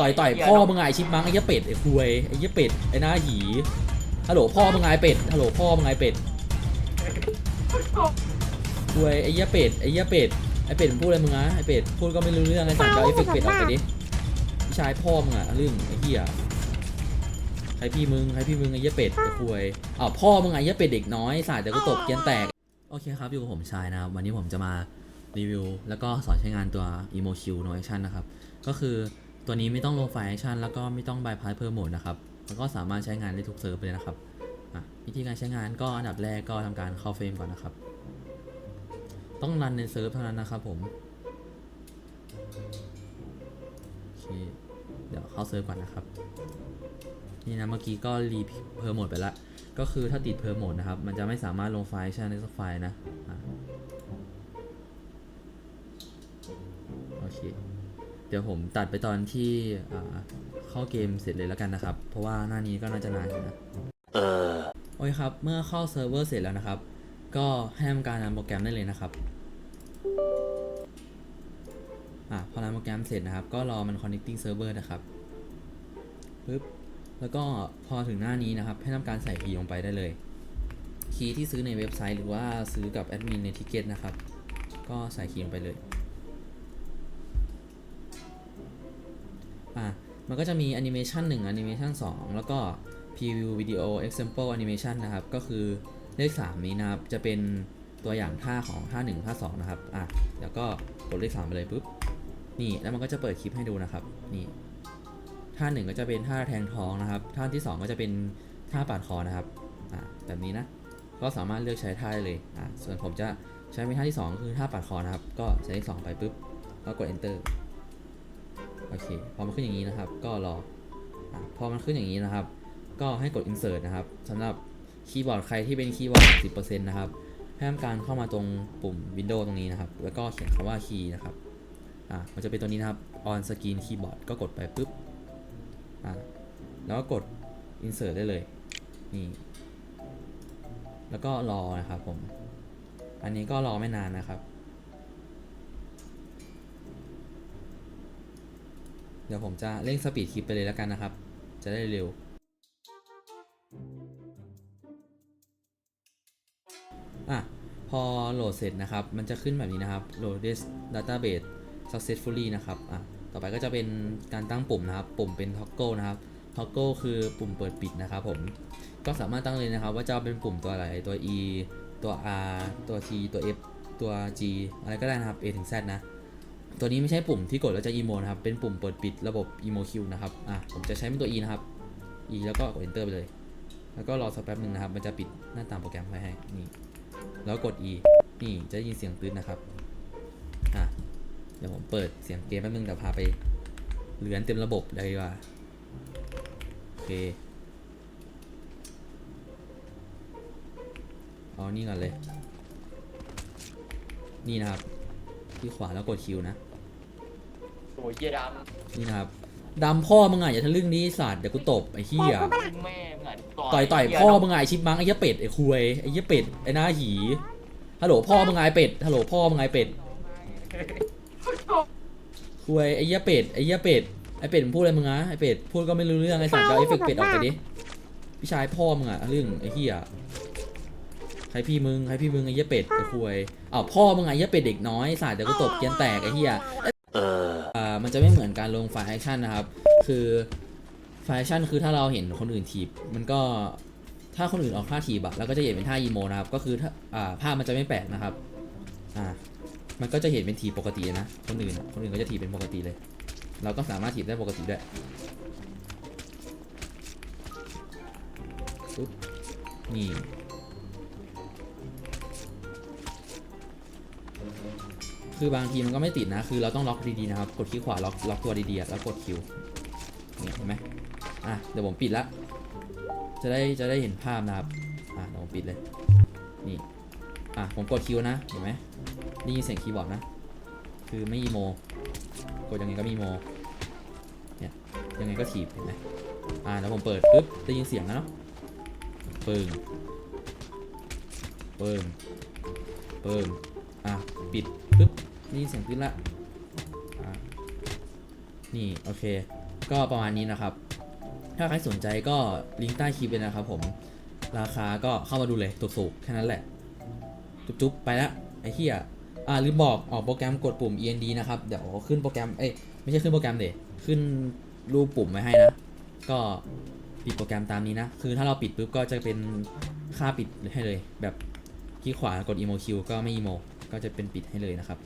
ต่อยต่อยพ่อมึงไงชิปมังไอ้เหี้ยเป็ดไอ้คุยไอ้เหี้ยเป็ดไอ้หน้าหีฮัลโหลพ่อมึงไงเป็ดฮัลโหลพ่อมึงไงเป็ดคุยไอ้เหี้ยเป็ดไอ้เหี้ยเป็ดไอ้เป็ดมึงพูดอะไรมึงนะไอ้เป็ดพูดก็ไม่รู้เรื่องไอ้สัตว์จะเอาเอฟเฟกต์เป็ดออกไปดิพี่ชายพ่อมึงอะเรื่องไอ้เหี้ยใครพี่มึงใครพี่มึงไอ้เหี้ยเป็ดไอ้คุยอ้าวพ่อมึงไงไอ้เหี้ยเป็ดเด็กน้อยสัตว์เดี๋ยวกูตบเกียนแตกโอเคครับอยู่กับผมชายนะครับวันนี้ผมจะมารีวิวแล้วก็สอนใช้งานตัว Emo Q No Action นะครับ ก็คือ ตัวนี้ไม่ต้องลงไฟล์แอคชั่นแล้วก็ไม่ต้องบายพาสเพิ่มโหมดนะครับแล้วก็สามารถใช้งานได้ทุกเซิร์ฟเลยนะครับอะวิธีการใช้งานก็อันดับแรกก็ทำการเข้าเฟรมก่อนนะครับ ต้องรันในเซิร์ฟเท่านั้นนะครับผมโอเคเดี๋ยวเข้าเซิร์ฟก่อนนะครับนี่นะเมื่อกี้ก็รีเพอร์โหมดไปละก็คือถ้าติดเพอร์โหมดนะครับ มันจะไม่สามารถลงไฟล์แอคชั่นได้สักไฟล์นะอะโอเค ดี๋ยวผมตัดไปตอนที่เข้าเกมเสร็จเลยแล้วกันนะครับ เพราะว่าหน้านี้ก็น่าจะนานอยู่นะเออโอเคครับ เมื่อเข้าเซิร์ฟเวอร์เสร็จแล้วนะครับ ก็ให้ทำการรันโปรแกรมได้เลยนะครับอะพอรันโปรแกรมเสร็จนะครับ ก็รอมัน connecting server นะครับปึ๊บแล้วก็พอถึงหน้านี้นะครับ ให้ทำการใส่คีย์ลงไปได้เลย คีย์ที่ซื้อในเว็บไซต์หรือว่าซื้อกับแอดมินในทิเก็ตนะครับ ก็ใส่คีย์ลงไปเลย มันก็จะมีแอนิเมชัน1แอนิเมชัน2แล้วก็ preview video example animation นะครับ ก็คือเลข 3 นี้นะครับ จะเป็นตัวอย่างท่าของท่า1ท่า2นะครับ อะ แล้วก็กดเลข 3 ไปเลยปุ๊บ นี่ แล้วมันก็จะเปิดคลิปให้ดูนะครับ นี่ ท่า 1 ก็จะเป็นท่าแทงท้องนะครับ ท่าที่ 2 ก็จะเป็นท่าปาดคอนะครับ อะ แบบนี้นะ ก็สามารถเลือกใช้ท่าได้เลย อะ ส่วนผมจะใช้เป็นท่าที่ 2 คือท่าปาดคอนะครับ ก็ใช้เลข2ไปปุ๊บ แล้วกด enter โอเค พอมันขึ้นอย่างนี้นะครับ ก็รออพอมันขึ้นอย่างนี้นะครับ ก็ให้กด insert นะครับสำหรับคีย์บอร์ดใครที่เป็นคีย์บอร์ด 10%นะครับให้ทำการเข้ามาตรงปุ่ม Windows ตรงนี้นะครับ แล้วก็เขียนคำว่า key นะครับ อะมันจะเป็นตัวนี้นะครับ on screen keyboard ก็กดไปปุ๊บ อะแล้วก็กด insert ได้เลย นี่ แล้วก็รอนะครับผม อันนี้ก็รอไม่นานนะครับ เดี๋ยวผมจะเร่งสปีดคลิปไปเลยแล้วกันนะครับ จะได้เร็ว อะ พอโหลดเสร็จนะครับ มันจะขึ้นแบบนี้นะครับ loaded database successfully นะครับ อะ ต่อไปก็จะเป็นการตั้งปุ่มนะครับ ปุ่มเป็น toggle นะครับ toggle คือปุ่มเปิดปิดนะครับผม ก็สามารถตั้งเลยนะครับ ว่าจะเอาเป็นปุ่มตัวอะไร ตัว e ตัว r ตัว t ตัว f ตัว g อะไรก็ได้นะครับ a ถึง z นะ ตัวนี้ไม่ใช่ปุ่มที่กดแล้วจะ emo นะครับ เป็นปุ่มเปิดปิดระบบ emo q นะครับ อะ ผมจะใช้เป็นตัว e นะครับ e แล้วก็กด enter ไปเลย แล้วก็รอสักแป๊บหนึ่งนะครับ มันจะปิดหน้าตามโปรแกรมไว้ให้ นี่ แล้วกด e นี่จะได้ยินเสียงตื้นนะครับ อะ เดี๋ยวผมเปิดเสียงเกมแป๊บนึงเดี๋ยวพาไปเลือนเต็มระบบเลยดีกว่า โอเค เอานี่ก่อนเลย นี่นะครับ ที่ขวาแล้วกดคิวนะ โอ้ยเหี้ยดนี่นะครับดำพ่อมึงอะอย่าทะลึ่งนี้สัตว์เดี๋ยวกูตบไอ้เหี้ยำแม่มึงอะต่อยต่อยพ่อมึงไงชิปมังไอ้เหี้ยเป็ดไอ้คุยไอ้เหี้ยเป็ดไอ้หน้าหีฮัลโหลพ่อมึงไงเป็ดฮัลโหลพ่อมึงไงเป็ดคุยไอ้เหี้ยเป็ดไอ้เหี้ยเป็ดไอ้เป็ดมึงพูดอะไรมึงนะไอ้เป็ดพูดก็ไม่รู้เรื่องไอ้สัตว์จะเอาเอฟเฟกต์เป็ดออกไปดิพี่ชายพ่อมึงอะทะลึ่งไอ้เหี้ย ใครพี่มึงใครพี่มึงไอ้เหี้ยเป็ดไอ้คุยอ้าวพ่อมึงไงไอ้เหี้ยเป็ดเด็กน้อยสัตว์เดี๋ยวกูตบเกียนแตกไอ้เหี้ยเอออ่ามันจะไม่เหมือนการลงไฟล์แอคชั่นนะครับ คือไฟล์แอคชั่นคือถ้าเราเห็นคนอื่นถีบมันก็ถ้าคนอื่นออกท่าถีบอะเราก็จะเห็นเป็นท่าอีโมนะครับ ก็คือถ้าอ่าภาพมันจะไม่แปลกนะครับอ่ามันก็จะเห็นเป็นถีบปกตินะ คนอื่นคนอื่นก็จะถีบเป็นปกติเลย เราก็สามารถถีบได้ปกติด้วยปุ๊บนี่ คือบางทีมันก็ไม่ติดนะ คือเราต้องล็อกดีๆนะครับ กดคลิกขวาล็อกล็อกตัวดีๆแล้วกดคิวเนี่ยเห็นไหมอะเดี๋ยวผมปิดละ จะได้จะได้เห็นภาพนะครับ อะเดี๋ยวผมปิดเลย นี่ อะผมกดคิวนะ เห็นไหมได้ยินเสียงคีย์บอร์ดนะ คือไม่อีโม กดยังไงก็มีโม เนี่ยยังไงก็ถีบเห็นไหมอะแล้วผมเปิดปุ๊บได้ยินเสียงแล้วเนาะปึ้งปึ้งปึ้ง อะปิดปุ๊บนี่เสียงขึ้นละอะนี่โอเค ก็ประมาณนี้นะครับ ถ้าใครสนใจก็ลิงก์ใต้คลิปเลยนะครับผม ราคาก็เข้ามาดูเลยถูกๆแค่นั้นแหละ จุ๊บๆไปละไอ้เหี้ยอ่าลืมบอกออกโปรแกรมกดปุ่ม END นะครับ เดี๋ยวขึ้นโปรแกรม เอ้ยไม่ใช่ขึ้นโปรแกรมเดยขึ้นรูปปุ่มไว้ให้นะ ก็ปิดโปรแกรมตามนี้นะ คือถ้าเราปิดปุ๊บก็จะเป็นค่าปิดให้เลย แบบคลิกขวากด emo q ก็ไม่ emo ก็จะเป็นปิดให้เลยนะครับ